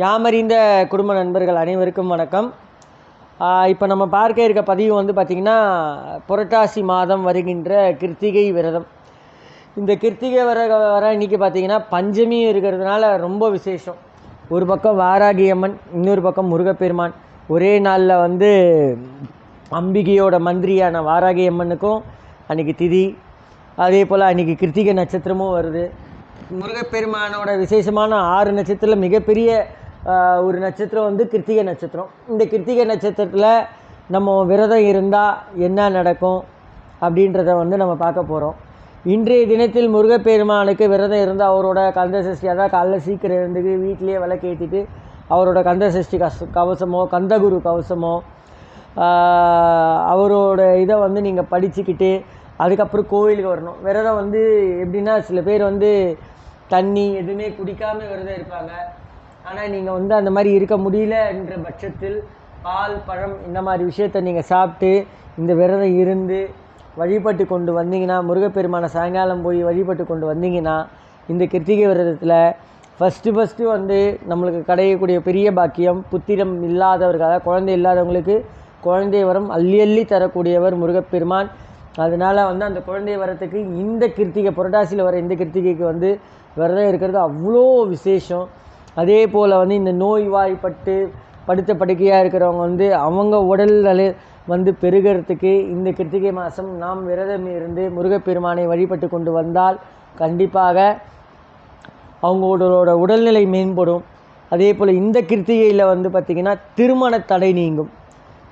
யாமறிந்த குடும்ப நண்பர்கள் அனைவருக்கும் வணக்கம். இப்போ நம்ம பார்க்க இருக்க பதிவு வந்து பார்த்திங்கன்னா புரட்டாசி மாதம் வருகின்ற கிருத்திகை விரதம். இந்த கிருத்திகை வர வர இன்னைக்கு பார்த்திங்கன்னா பஞ்சமியும் இருக்கிறதுனால ரொம்ப விசேஷம். ஒரு பக்கம் வாராகி அம்மன் இன்னொரு பக்கம் முருகப்பெருமான். ஒரே நாளில் வந்து அம்பிகையோட மந்திரியான வாராகி அம்மனுக்கும் அன்றைக்கி திதி. அதே போல் அன்றைக்கி கிருத்திகை நட்சத்திரமும் வருது. முருகப்பெருமானோட விசேஷமான ஆறு நட்சத்திரத்தில் மிகப்பெரிய ஒரு நட்சத்திரம் வந்து கிருத்திகை நட்சத்திரம். இந்த கிருத்திகை நட்சத்திரத்தில் நம்ம விரதம் இருந்தால் என்ன நடக்கும் அப்படின்றத வந்து நம்ம பார்க்க போகிறோம் இன்றைய தினத்தில் முருகப்பெருமானுக்கு விரதம் இருந்து அவரோட கந்த சஷ்டி அதாவது காலைல சீக்கிரம் இருந்து வீட்டிலேயே விளக்கேற்றிட்டு அவரோட கந்த சஷ்டி கச கவசமோ கந்தகுரு கவசமோ அவரோட இதை வந்து நீங்கள் படிச்சுக்கிட்டு அதுக்கப்புறம் கோவிலுக்கு வரணும். விரதம் வந்து எப்படின்னா சில பேர் வந்து தண்ணி எதுவுமே குடிக்காமல் விரதம் இருப்பாங்க. ஆனால் நீங்கள் வந்து அந்த மாதிரி இருக்க முடியலன்ற பட்சத்தில் பால் பழம் இந்த மாதிரி விஷயத்த நீங்கள் சாப்பிட்டு இந்த விரதம் இருந்து வழிபட்டு கொண்டு வந்தீங்கன்னா முருகப்பெருமான சாயங்காலம் போய் வழிபட்டு கொண்டு வந்தீங்கன்னா இந்த கிருத்திகை விரதத்தில் ஃபஸ்ட்டு ஃபஸ்ட்டு வந்து நம்மளுக்கு கிடைக்கக்கூடிய பெரிய பாக்கியம் புத்திரம் இல்லாதவர்களாக குழந்தை இல்லாதவங்களுக்கு குழந்தை வரம் அள்ளி அள்ளி தரக்கூடியவர் முருகப்பெருமான். அதனால் வந்து அந்த குழந்தை வரத்துக்கு இந்த கிருத்திகை புரட்டாசியில் வர இந்த கிருத்திகைக்கு வந்து விரதம் இருக்கிறது அவ்வளோ விசேஷம். அதே போல் வந்து இந்த நோய்வாய்ப்பட்டு படுத்த படுக்கையாக இருக்கிறவங்க வந்து அவங்க உடல் நல வந்து பெருகிறதுக்கு இந்த கிருத்திகை மாதம் நாம் விரதம் இருந்து முருகப்பெருமானை வழிபட்டு கொண்டு வந்தால் கண்டிப்பாக அவங்களோட உடல்நிலை மேம்படும். அதே போல் இந்த கிருத்திகையில் வந்து பார்த்திங்கன்னா திருமண தடை நீங்கும்.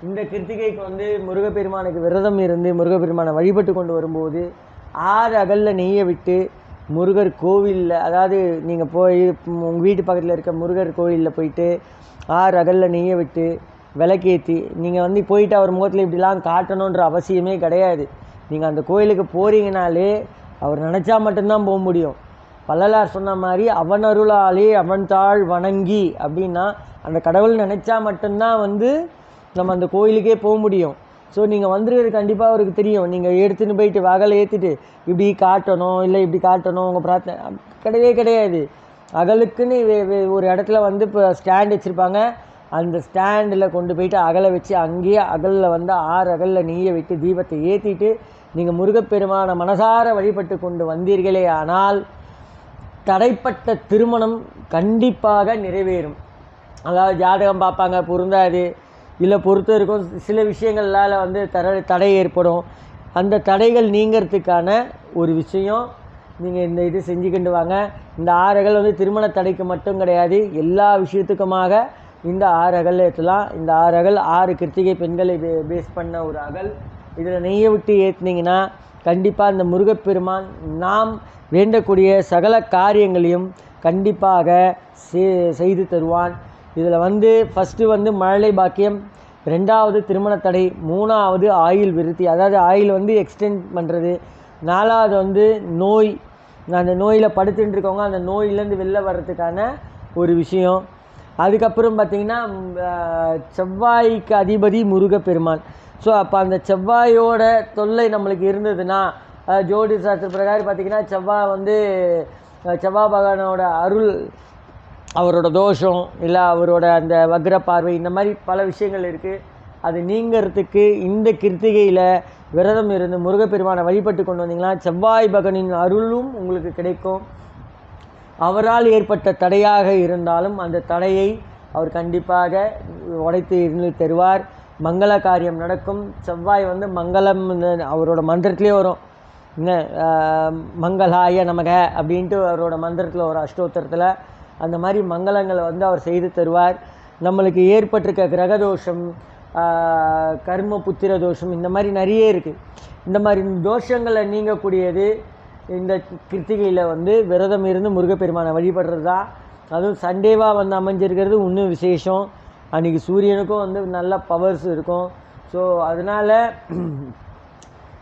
இந்த கிருத்திகைக்கு வந்து முருகப்பெருமானுக்கு விரதம் இருந்து முருகப்பெருமானை வழிபட்டு கொண்டு வரும்போது ஆறு அகலில் நெய்யை விட்டு முருகர் கோவிலில் அதாவது நீங்கள் போய் உங்கள் வீட்டு பக்கத்தில் இருக்க முருகர் கோவிலில் போயிட்டு ஆறு அகலில் நெய்யை விட்டு விளக்கேற்றி நீங்கள் வந்து போயிட்டு அவர் முகத்தில் இப்படிலாம் காட்டணுன்ற அவசியமே கிடையாது. நீங்கள் அந்த கோயிலுக்கு போகிறீங்கனாலே அவர் நினச்சா மட்டும்தான் போக முடியும். பல்லலார் சொன்ன மாதிரி அவன் அருளாலே அவன் தாழ் வணங்கி அப்படின்னா அந்த கடவுள் நினச்சா மட்டும்தான் வந்து நம்ம அந்த கோயிலுக்கே போக முடியும். ஸோ நீங்கள் வந்துருக்கிறது கண்டிப்பாக அவருக்கு தெரியும். நீங்கள் எடுத்துன்னு போயிட்டு வகலை ஏற்றிட்டு இப்படி காட்டணும் இல்லை இப்படி காட்டணும் உங்கள் பிரார்த்தனை கிடையவே கிடையாது. அகலுக்குன்னு வே- ஒரு இடத்துல வந்து இப்போ ஸ்டாண்ட் வச்சுருப்பாங்க. அந்த ஸ்டாண்டில் கொண்டு போயிட்டு அகலை வச்சு அங்கேயே அகலில் வந்து ஆறு அகலில் நெய்யை விட்டு தீபத்தை ஏற்றிட்டு நீங்கள் முருகப்பெருமான மனசார வழிபட்டு கொண்டு வந்தீர்களே ஆனால் தடைப்பட்ட திருமணம் கண்டிப்பாக நிறைவேறும். அதாவது ஜாதகம் பார்ப்பாங்க பொருந்தாது. இல்லை பொறுத்த இருக்கும் சில விஷயங்களால் வந்து தடை தடை ஏற்படும். அந்த தடைகள் நீங்கிறதுக்கான ஒரு விஷயம். நீங்கள் இந்த இது செஞ்சுக்கிண்டு வாங்க. இந்த ஆறுகள் வந்து திருமண தடைக்கு மட்டும் கிடையாது. எல்லா விஷயத்துக்குமாக இந்த ஆறு அகல் ஏற்றலாம். இந்த ஆறு அகல் ஆறு கிருத்திகை பெண்களை பே பேஸ் பண்ண ஒரு அகல். இதில் நெய்யை விட்டு ஏற்றுனீங்கன்னா கண்டிப்பாக இந்த முருகப்பெருமான் நாம் வேண்டக்கூடிய சகல காரியங்களையும் கண்டிப்பாக செ- செய்து தருவான். இதில் வந்து ஃபஸ்ட்டு வந்து மழலை பாக்கியம் ரெண்டாவது திருமண தடை மூணாவது ஆயுள் விருத்தி. அதாவது ஆயுள் வந்து எக்ஸ்டெண்ட் பண்ணுறது நாலாவது வந்து நோய். அந்த நோயில் படுத்துட்டு இருக்கவங்க அந்த நோயிலேருந்து வெளில வர்றதுக்கான ஒரு விஷயம். அதுக்கப்புறம் பார்த்திங்கன்னா செவ்வாய்க்கு அதிபதி முருகப்பெருமான். ஸோ அப்போ அந்த செவ்வாயோட தொல்லை நம்மளுக்கு இருந்ததுன்னா ஜோடி சாஸ்திர பிரகாரம் பார்த்திங்கன்னா செவ்வாய் வந்து செவ்வாய் பகவானோட அருள் அவரோட தோஷம் இல்லை அவரோட அந்த வக்ர பார்வை இந்த மாதிரி பல விஷயங்கள் இருக்குது அது நீங்கிறதுக்கு இந்த கிருத்திகையில் விரதம் இருந்து முருகப்பெருமானை வழிபட்டு கொண்டு வந்தீங்கன்னா செவ்வாய் பகனின் அருளும் உங்களுக்கு கிடைக்கும். அவரால் ஏற்பட்ட தடையாக இருந்தாலும் அந்த தடையை அவர் கண்டிப்பாக உடைத்து இருந்து தருவார். மங்கள காரியம் நடக்கும். செவ்வாய் வந்து மங்களம் அவரோட மந்திரத்திலே வரும். என்ன மங்களாய நமக அப்படின்ட்டு அவரோட மந்திரத்தில் ஒரு அஷ்டோத்திரத்தில். அந்த மாதிரி மங்களங்களை வந்து அவர் செய்து தருவார். நம்மளுக்கு ஏற்பட்டிருக்க கிரகதோஷம் தோஷம் கர்ம புத்திர தோஷம் இந்த மாதிரி நிறைய இருக்குது இந்த மாதிரி தோஷங்களை நீங்கக்கூடியது இந்த கிருத்திகையில் வந்து விரதம் இருந்து முருகப்பெருமானை வழிபடுறது தான். அதுவும் சண்டேவாக வந்து அமைஞ்சிருக்கிறது இன்னும் விசேஷம். அன்றைக்கி சூரியனுக்கும் வந்து நல்ல பவர்ஸ் இருக்கும். ஸோ அதனால்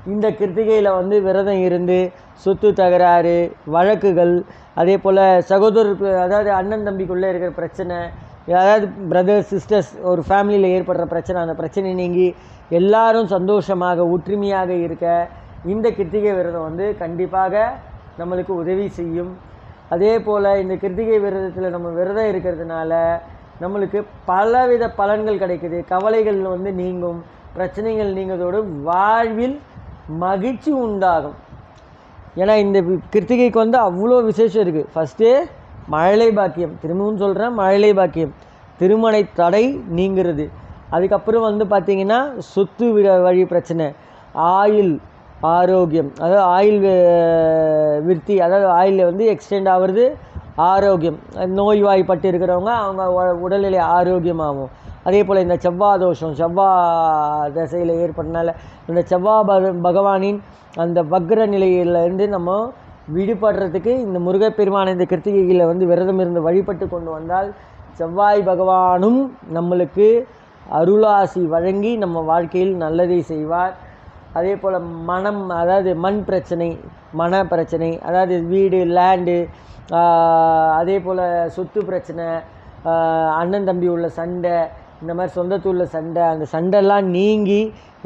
இந்த கிருத்திகையில் வந்து விரதம் இருந்து சொத்து தகராறு வழக்குகள் அதே போல் சகோதரருக்கு அதாவது அண்ணன் தம்பிக்குள்ளே இருக்கிற பிரச்சனை அதாவது பிரதர்ஸ் சிஸ்டர்ஸ் ஒரு ஃபேமிலியில் ஏற்படுற பிரச்சனை அந்த பிரச்சனை நீங்கி எல்லாரும் சந்தோஷமாக ஒற்றுமையாக இருக்க இந்த கிருத்திகை விரதம் வந்து கண்டிப்பாக நம்மளுக்கு உதவி செய்யும். அதே போல் இந்த கிருத்திகை விரதத்தில் நம்ம விரதம் இருக்கிறதுனால நம்மளுக்கு பலவித பலன்கள் கிடைக்குது. கவலைகள் வந்து நீங்கும் பிரச்சனைகள் நீங்கிறதோடு வாழ்வில் மகிழ்ச்சி உண்டாகும். ஏன்னா இந்த கிருத்திகைக்கு வந்து அவ்வளோ விசேஷம் இருக்குது ஃபஸ்ட்டு மழலை பாக்கியம். திரும்பவும் சொல்கிறேன் மழலை பாக்கியம். திருமணை தடை நீங்கிறது. அதுக்கப்புறம் வந்து பார்த்திங்கன்னா சொத்து வழி பிரச்சனை. ஆயில் ஆரோக்கியம். அதாவது ஆயில் விருத்தி அதாவது ஆயுளில் வந்து எக்ஸ்டெண்ட் ஆகுறது ஆரோக்கியம். நோய்வாய்ப்பட்டு இருக்கிறவங்க அவங்க உடல்நிலை ஆரோக்கியமாகும். அதே போல் இந்த செவ்வாய் தோஷம் செவ்வாய் திசையில் ஏற்பட்டனால இந்த செவ்வாய் பக பகவானின் அந்த வக்ர நிலையிலேருந்து நம்ம விடுபடுறதுக்கு இந்த முருகப்பெருமான இந்த கிருத்திகையில் வந்து விரதம் இருந்து வழிபட்டு கொண்டு வந்தால் செவ்வாய் பகவானும் நம்மளுக்கு அருளாசி வழங்கி நம்ம வாழ்க்கையில் நல்லதை செய்வார். அதே போல் மனம் அதாவது மண் பிரச்சனை மன பிரச்சனை அதாவது வீடு லேண்டு அதே போல் சொத்து பிரச்சனை அண்ணன் தம்பி உள்ள சண்டை இந்த மாதிரி சொந்தத்தூரில் சண்டை அந்த சண்டைலாம் நீங்கி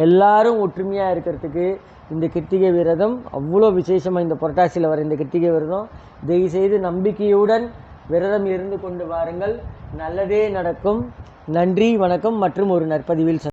எல்லாரும் ஒற்றுமையாக இருக்கிறதுக்கு இந்த கிருத்திகை விரதம் அவ்வளோ விசேஷமாக இந்த புரட்டாசியில் வர இந்த கிருத்திகை விரதம். தயவுசெய்து நம்பிக்கையுடன் விரதம் இருந்து கொண்டு வாருங்கள். நல்லதே நடக்கும். நன்றி வணக்கம் மற்றும் ஒரு நற்பதிவில்